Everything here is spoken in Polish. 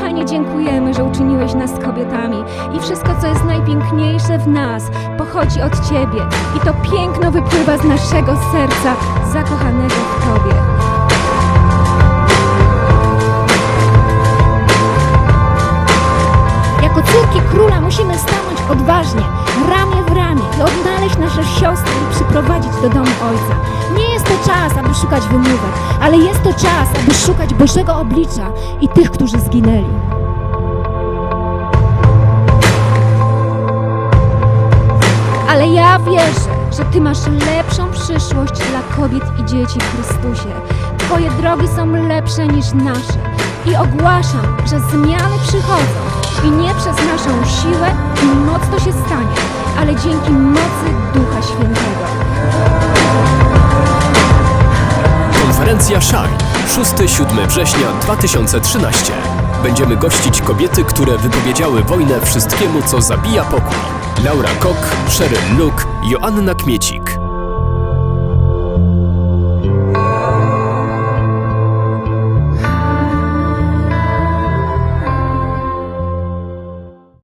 Panie, dziękujemy, że uczyniłeś nas kobietami. I wszystko, co jest najpiękniejsze w nas, pochodzi od Ciebie. I to piękno wypływa z naszego serca zakochanego w Tobie. Jako córki króla musimy stanąć odważnie, przyprowadzić do domu Ojca. Nie jest to czas, aby szukać wymówek, ale jest to czas, aby szukać Bożego oblicza i tych, którzy zginęli. Ale ja wierzę, że Ty masz lepszą przyszłość dla kobiet i dzieci w Chrystusie. Twoje drogi są lepsze niż nasze. I ogłaszam, że zmiany przychodzą i nie przez naszą siłę i moc to się stanie, ale dzięki mocy Konferencja Shine 6-7 września 2013. Będziemy gościć kobiety, które wypowiedziały wojnę wszystkiemu, co zabija pokój. Laura Kok, Sheryl Luke, Joanna Kmieciak.